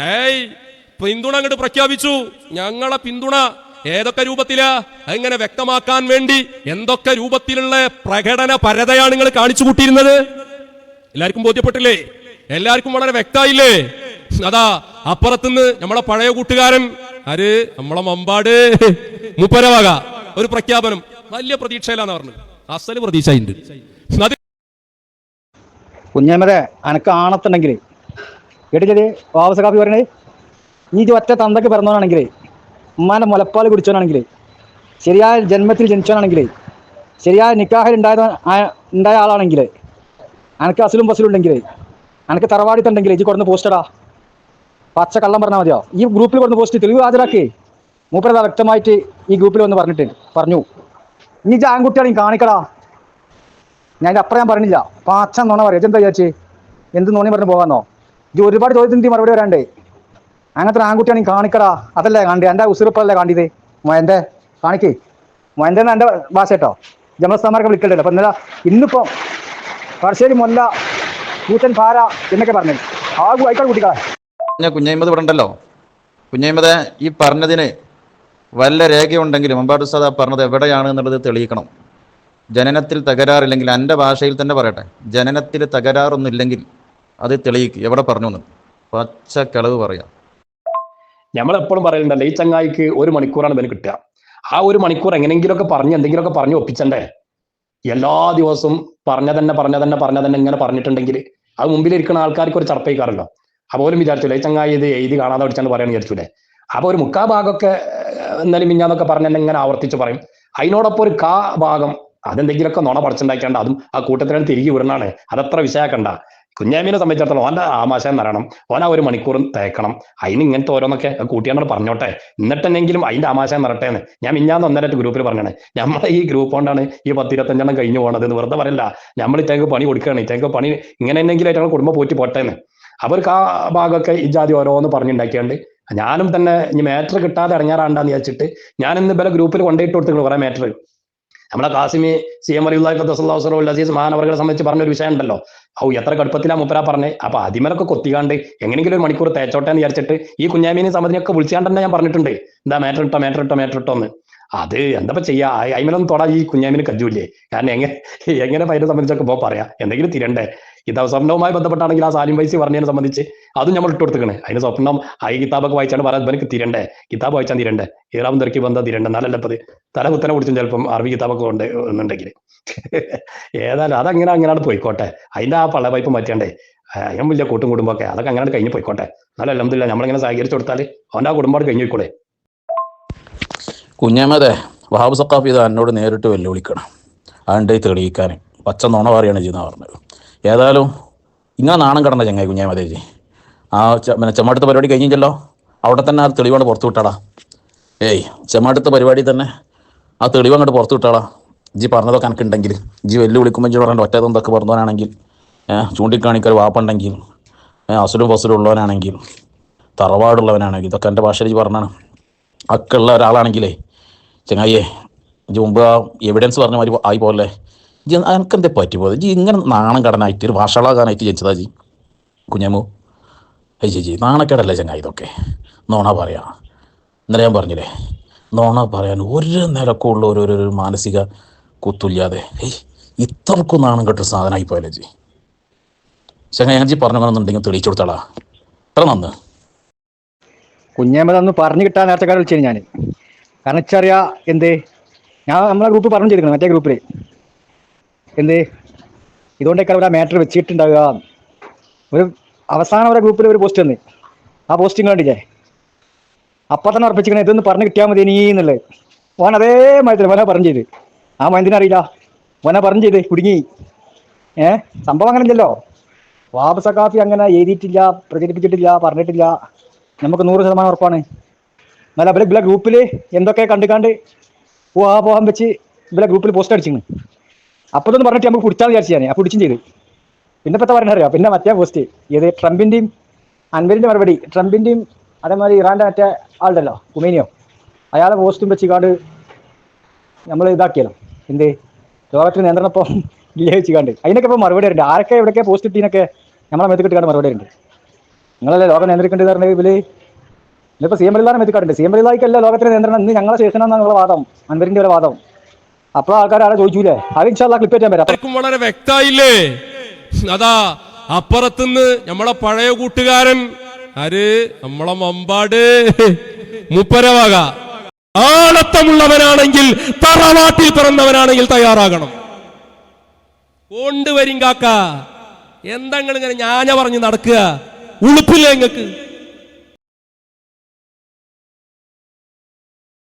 ഏയ് പിന്തുണ അങ്ങോട്ട് പ്രഖ്യാപിച്ചു. ഞങ്ങളെ പിന്തുണ ഏതൊക്കെ രൂപത്തിലാ? എങ്ങനെ വ്യക്തമാക്കാൻ വേണ്ടി എന്തൊക്കെ രൂപത്തിലുള്ള പ്രകടന പരതയാണ് നിങ്ങൾ കാണിച്ചു കൂട്ടിയിരുന്നത്? എല്ലാവർക്കും ബോധ്യപ്പെട്ടില്ലേ? എല്ലാവർക്കും വളരെ വ്യക്തമായില്ലേ? അതാ അപ്പുറത്തുനിന്ന് നമ്മളെ പഴയ കൂട്ടുകാരൻ ആര്? നമ്മളെ മമ്പാട് മുപ്പരവക. ഒരു പ്രഖ്യാപനം. വലിയ പ്രതീക്ഷയിലാന്ന് പറഞ്ഞു അസൽ പ്രതീക്ഷയുണ്ട്. കുഞ്ഞമ്മതെ അനക്ക് ആണത്തുണ്ടെങ്കിൽ കേട്ടില്ലേ വാവസ കാപ്പി പറയണേ ഇത് ഒറ്റ തന്തക്ക് പിറന്നവനാണെങ്കിൽ ഉമ്മാന്റെ മുലപ്പാൽ കുടിച്ചവനാണെങ്കിൽ ശരിയായ ജന്മത്തിൽ ജനിച്ചവനാണെങ്കിൽ ശരിയായ നിക്കാഹിൽ ഉണ്ടായ ഉണ്ടായ ആളാണെങ്കിൽ അനക്ക് അസലും ബസിലും ഉണ്ടെങ്കിൽ അനക്ക് തറവാടിത്തുണ്ടെങ്കിൽ ഇജ് കൊടുന്ന് പോസ്റ്റടാ. പച്ച കള്ളം പറഞ്ഞാൽ മതിയോ? ഈ ഗ്രൂപ്പിൽ കൊടുന്ന് പോസ്റ്റ് തെളിവ് ഹാജരാക്കി. മൂപ്പരത വ്യക്തമായിട്ട് ഈ ഗ്രൂപ്പിൽ വന്ന് പറഞ്ഞിട്ട് പറഞ്ഞു. നീ ഇജ് ആൺകുട്ടിയാണെങ്കിൽ കാണിക്കടാ. ഞാൻ അപ്പുറം ഞാൻ പറഞ്ഞില്ല. പാച്ച നോണ പറയാം. എന്താ വിചാരിച്ച്? എന്ത് നോണി പറഞ്ഞ് പോകാന്നോ? ഇത് ഒരുപാട് ചോദ്യത്തിന് മറുപടി വരാണ്ടേ. അങ്ങനത്തെ ഒരു ആൺകുട്ടിയാണെങ്കിൽ കാണിക്കടാ. അതല്ലേ കണ്ടി എന്റെ ഉസുറിപ്പല്ലേ കണ്ടിത്? മൊയന്റെ കാണിക്കേ. മൊയന്റെ എന്റെ ഭാഷ കേട്ടോ? ജമസ്ഥാന്മാരൊക്കെ വിളിക്കണ്ടല്ലോ. അപ്പം ഇന്നലെ ഇന്നിപ്പോ പറശ്ശേരി മൊല്ല കൂത്തൻ പാര എന്നൊക്കെ പറഞ്ഞു ആ ആയിക്കോട്ടെ കുട്ടികളെ. കുഞ്ഞൈമത് ഇവിടെ ഉണ്ടല്ലോ. കുഞ്ഞൈമത് ഈ പറഞ്ഞതിന് വല്ല രേഖയുണ്ടെങ്കിലും മമ്പാട് ഉസ്താദ് പറഞ്ഞത് എവിടെയാണ് എന്നുള്ളത് തെളിയിക്കണം. ജനനത്തിൽ തകരാറില്ലെങ്കിൽ എന്റെ ഭാഷയിൽ തന്നെ പറയട്ടെ. ജനനത്തിൽ തകരാറൊന്നുമില്ലെങ്കിൽ അത് തെളിയിക്കും. എവിടെ പറഞ്ഞു പച്ച കളവ് പറയാം. നമ്മളെപ്പോഴും പറയലുണ്ടല്ലോ ഈ ചങ്ങായിക്ക് ഒരു മണിക്കൂറാണ് ഇവന് കിട്ടുക. ആ ഒരു മണിക്കൂർ എങ്ങനെയെങ്കിലുമൊക്കെ പറഞ്ഞ് എന്തെങ്കിലുമൊക്കെ പറഞ്ഞ് ഒപ്പിച്ചണ്ടേ? എല്ലാ ദിവസവും പറഞ്ഞ തന്നെ പറഞ്ഞ തന്നെ പറഞ്ഞ തന്നെ ഇങ്ങനെ പറഞ്ഞിട്ടുണ്ടെങ്കിൽ അത് മുമ്പിലിരിക്കുന്ന ആൾക്കാർക്ക് ഒരു ചർപ്പിക്കാറല്ലോ അപ്പോലും വിചാരിച്ചില്ല ഈ ചങ്ങായി ഇത് എഴുതി കാണാതെ പഠിച്ചാണ് പറയാൻ വിചാരിച്ചൂലേ? അപ്പൊ ഒരു മുക്കാ ഭാഗമൊക്കെ എന്നാലും മിഞ്ഞാന്നൊക്കെ പറഞ്ഞ തന്നെ ഇങ്ങനെ ആവർത്തിച്ച് പറയും. അതിനോടൊപ്പം ഒരു കാ ഭാഗം അതെന്തെങ്കിലുമൊക്കെ നുണ പഠിച്ചുണ്ടാക്കേണ്ട അതും ആ കൂട്ടത്തിനാണ് തിരികെ വിടണാണ്. അതത്ര വിഷയാക്കണ്ട കുഞ്ഞാമീനെ സംബന്ധിച്ചിടത്തോളം ഓന്റെ ആമാശയം തരണം ഓൻ ഒരു മണിക്കൂറും തേക്കണം. അതിന് ഇങ്ങനത്തെ ഓരോന്നൊക്കെ കൂട്ടിയാണ്ട് പറഞ്ഞോട്ടെ. എന്നിട്ടെന്നെങ്കിലും അതിന്റെ ആമാശയം നിറട്ടെ എന്ന് ഞാൻ മിഞ്ഞാന്ന് ഒന്നരട്ട് ഗ്രൂപ്പിൽ പറഞ്ഞാണ്. നമ്മളെ ഈ ഗ്രൂപ്പ് കൊണ്ടാണ് ഈ പത്തിരുപത്തഞ്ചെണ്ണം കഴിഞ്ഞു പോകണത് എന്ന് വെറുതെ പറയില്ല. നമ്മൾ ഇത്തേക്ക് പണി കൊടുക്കുകയാണ് ഇത്തേക്ക് പണി ഇങ്ങനെ എന്തെങ്കിലും കുടുംബം പോറ്റി പോട്ടെ എന്ന് അവർക്ക് ആ ഭാഗമൊക്കെ ഈ ജാതി ഓരോന്ന് പറഞ്ഞുണ്ടാക്കിയാണ്ട് ഞാനും തന്നെ ഇനി മാറ്റർ കിട്ടാതെ ഇറങ്ങാറാണ്ടാന്ന് വിചാരിച്ചിട്ട് ഞാൻ ഇന്ന് ഇവരെ ഗ്രൂപ്പിൽ കൊണ്ടുപോയിട്ട് കൊടുത്തു കുറെ മാറ്റർ നമ്മളെ കാസിമി സി എം അലിഹുല്ലാഹുൽ അസീസ് മഹാനവറുകളെ സംബന്ധിച്ച് പറഞ്ഞൊരു വിഷയം ഉണ്ടല്ലോ ഔ എത്ര കടുപ്പത്തിലാ മുപ്പര പറഞ്ഞേ? അപ്പൊ അതിമലൊക്കെ കൊത്തിക്കാണ്ട് എങ്ങനെയെങ്കിലും ഒരു മണിക്കൂർ തേച്ചോട്ടെ എന്ന് വിചാരിച്ചിട്ട് ഈ കുഞ്ഞാമീനെ സംബന്ധിച്ചൊക്കെ വിളിച്ചാണ്ട് തന്നെ ഞാൻ പറഞ്ഞിട്ടുണ്ട്. എന്താ മാറ്റർ ഇട്ടോ മാറ്റർ ഇട്ടോ മാറ്റർ ഇട്ടോ എന്ന് അത് എന്താ ചെയ്യാ? അയ്മനൊന്നും തൊടാ ഈ കുഞ്ഞാമിന് കജ്ജൂല്ലേ കാരണം എങ്ങനെ എങ്ങനെ പൈരെ സംബന്ധിച്ചൊക്കെ പോ പറയാ. എന്തെങ്കിലും തിരണ്ടേ? ഈ സ്വപ്നവുമായി ബന്ധപ്പെട്ടാണെങ്കിൽ ആ സാലിം വൈസി പറഞ്ഞതിനെ സംബന്ധിച്ച് അതും നമ്മൾ ഇട്ട് കൊടുത്തിക്കണേ അതിന് സ്വപ്നം ഈ കിതാബൊക്കെ വായിച്ചാണ് പറയാൻ എനിക്ക് തിരണ്ടേ? കിതാബ് വായിച്ചാൽ തിരണ്ടേ? ഈറാം തിരക്കി ബന്ധം തിരണ്ടേ? എന്നാലല്ല ഇപ്പത് തല കുത്തനെ കുടിച്ചും ചിലപ്പം അറബി കിതാബൊക്കെ കൊണ്ട് എന്നുണ്ടെങ്കിൽ ഏതായാലും അതങ്ങനെ അങ്ങനെയാണ് പോയിക്കോട്ടെ. അതിന്റെ ആ പള്ള പൈപ്പ് മാറ്റേണ്ടേ? അയ്യം വലിയ കൂട്ടും കുടുംബമൊക്കെ. അതൊക്കെ അങ്ങനെ കഴിഞ്ഞ് പോയിക്കോട്ടെ. എന്നാലും അലഹമില്ല നമ്മളിങ്ങനെ സഹകരിച്ചു കൊടുത്താൽ അവന്റെ ആ കുടുംബം കഴിഞ്ഞു പോയിക്കൂടെ? കുഞ്ഞമ്മതെ വഹാബ് സക്കാഫ് ഇത് എന്നോട് നേരിട്ട് വെല്ലുവിളിക്കണം. അതുകൊണ്ട് തെളിയിക്കാൻ പച്ച നുണ പറയാണ് ചെയ്യുന്ന പറഞ്ഞത്. ഏതായാലും ഇങ്ങനെ നാണം കടന്ന ചങ്ങായി കുഞ്ഞാമതേജി ആ പിന്നെ ചെമ്മാട്ടത്തെ പരിപാടി കഴിഞ്ഞില്ലല്ലോ? അവിടെ തന്നെ ആ തെളിവാണ് പുറത്തു വിട്ടാടാ. ഏയ് ചെമ്മാട്ടത്തെ പരിപാടി തന്നെ ആ തെളിവ് അങ്ങോട്ട് പുറത്തു വിട്ടാടാ. ജി പറഞ്ഞതൊക്കെ എനിക്കുണ്ടെങ്കിൽ ജി വെല്ലുവിളിക്കുമ്പോൾ ജി പറഞ്ഞ ഒറ്റ എന്തൊക്കെ പറഞ്ഞവനാണെങ്കിൽ ചൂണ്ടിക്കാണിക്കൊരു വാപ്പുണ്ടെങ്കിൽ അസുലും ഫസുലും ഉള്ളവനാണെങ്കിൽ തറവാടുള്ളവനാണെങ്കിൽ ഇതൊക്കെ എന്റെ ഭാഷയിൽ പറഞ്ഞാണ്. അക്കുള്ള ഒരാളാണെങ്കിലേ ചങ്ങായിയെ ഇജ്ജ് മുമ്പ് എവിഡൻസ് പറഞ്ഞ മാതിരി ആയി പോലെ ജി എനിക്കെന്തേ പറ്റി പോയത്? ജി ഇങ്ങനെ നാണം കടനായിട്ട് ഒരു ഭാഷകളാകാനായിട്ട് ജനിച്ചതാ ജി. കുഞ്ഞമ്മു ഏയ് ചേച്ചി നാണക്കേടല്ലേ ചങ്ങായി ഇതൊക്കെ? നോണ പറയാ. ഇന്നലെ ഞാൻ പറഞ്ഞില്ലേ നോണ പറയാൻ ഒരു നിലക്കുള്ള ഒരു ഒരു- മാനസിക കുത്തുല്ലാതെ ഏയ് ഇത്രക്കും നാണം കെട്ടൊരു സാധനമായി പോയല്ലേ ജി. ചങ്ങായി ഞാൻ ജി പറഞ്ഞെന്നുണ്ടെങ്കിൽ തെളിയിച്ചു കൊടുത്താളാ. എത്ര നന്ന്. കുഞ്ഞമ്മ ഒന്ന് പറഞ്ഞു കിട്ടാൻ നേരത്തെ കാലം വിളിച്ചു ഞാൻ കാരണം വെച്ചറിയാ എന്ത്? ഞാൻ നമ്മളെ ഗ്രൂപ്പ് പറഞ്ഞു ചെയ്തിരിക്കണം മറ്റേ ഗ്രൂപ്പിൽ എന്ത്? ഇതുകൊണ്ടൊക്കെ ഒരു മാറ്റർ വെച്ചിട്ടുണ്ടാവുക. ഒരു അവസാനം ഒരു ഗ്രൂപ്പിൽ ഒരു പോസ്റ്റ് വന്ന്. ആ പോസ്റ്റിംഗ് കണ്ടില്ലേ? അപ്പം തന്നെ ഉറപ്പിച്ചിരിക്കണേ ഇതൊന്ന് പറഞ്ഞു കിട്ടിയാൽ മതി നീ എന്നുള്ളത്. ഓൻ അതേ മാതിരി മോനെ പറഞ്ഞു ചെയ്ത്. ആ മൈന്ദിനെ അറിയില്ല? മോനെ പറഞ്ഞു ചെയ്ത് കുടുങ്ങി. ഏ? സംഭവം അങ്ങനെ ഇല്ലല്ലോ. വാബസ കാപ്പി അങ്ങനെ എഴുതിയിട്ടില്ല പ്രചരിപ്പിച്ചിട്ടില്ല പറഞ്ഞിട്ടില്ല. നമുക്ക് നൂറ് ശതമാനം ഉറപ്പാണ്. എന്നാൽ അവരെ ഇവിടെ ഗ്രൂപ്പിൽ എന്തൊക്കെ കണ്ട് കണ്ട് ആ പോകാൻ വെച്ച് ഇവിടെ ഗ്രൂപ്പിൽ പോസ്റ്റ് അടിച്ചിരുന്നു അപ്പോൾ പറഞ്ഞിട്ട് നമുക്ക് പിടിച്ചാൽ വിചാരിച്ചു ഞാൻ ആ പിടിച്ചും ചെയ്ത്. പിന്നെ ഇപ്പത്തെ പറഞ്ഞ അറിയാം? പിന്നെ മറ്റേ പോസ്റ്റ് ഏത് ട്രംപിന്റെയും അൻവരിന്റെ മറുപടി. ട്രംപിന്റെയും അതേമാതിരി ഇറാന്റെ മറ്റേ ആളുണ്ടല്ലോ കുമേനിയോ അയാളെ പോസ്റ്റും വെച്ച് കാണ്ട് നമ്മൾ ഇതാക്കിയല്ലോ. എന്ത്? ലോകത്തിന് നിയന്ത്രണം ഇപ്പം വിജയിച്ച് കണ്ട്. അതിനൊക്കെ ഇപ്പം മറുപടി ഉണ്ട് ആരൊക്കെ എവിടെയൊക്കെ പോസ്റ്റ് ഇട്ടീനൊക്കെ നമ്മളെ മെത്തിക്കിട്ട് കണ്ട് മറുപടി ഉണ്ട് നിങ്ങളല്ലേ ലോകം നിയന്ത്രിക്കേണ്ടത് പറഞ്ഞ ഇവർ? ഇന്നിപ്പോ സി എം എല്ലാം എത്തിക്കാറുണ്ട്. സി എം എല്ലായിക്കല്ല ലോകത്തിന് നിയന്ത്രണം. ഇന്ന് ഞങ്ങളെ ശേഷനം എന്നുള്ള വാദം അൻവരിന്റെ ഒരു വാദം. അപ്പോൾ ആൾക്കാർ ആരെ ചോദിച്ചൂലേ? അത് ഇൻഷാല്ല ക്ലിപ്പ് ചെയ്യാൻ എല്ലാവർക്കും വളരെ വ്യക്തമായില്ലേ? അതാ അപ്പുറത്തുനിന്ന് നമ്മളെ പഴയ കൂട്ടുകാരൻ ആര്? നമ്മളെ മമ്പാട് മുപ്പരവാക. ആളത്തമുള്ളവനാണെങ്കിൽ തറവാട്ടിൽ പിറന്നവനാണെങ്കിൽ തയ്യാറാകണം. കൊണ്ടുവരും കാക്ക എന്താ ഇങ്ങനെ ഞാന പറഞ്ഞു നടക്കുക? ഉളുപ്പില്ലേ നിങ്ങക്ക്